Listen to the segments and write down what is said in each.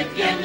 te quiero.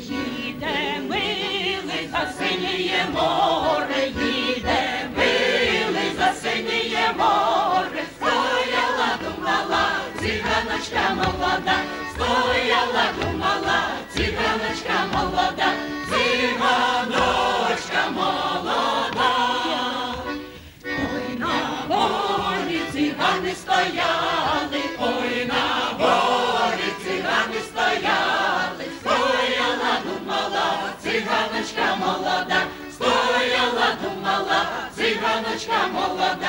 Їде милий за синіє море, їде милий за синіє море, стояла, думала, циганочка молода, стояла, думала, циганочка молода, стояли, ой, на горі цигани стояли, стояла, думала, циганочка молода, стояла, думала, циганочка молода.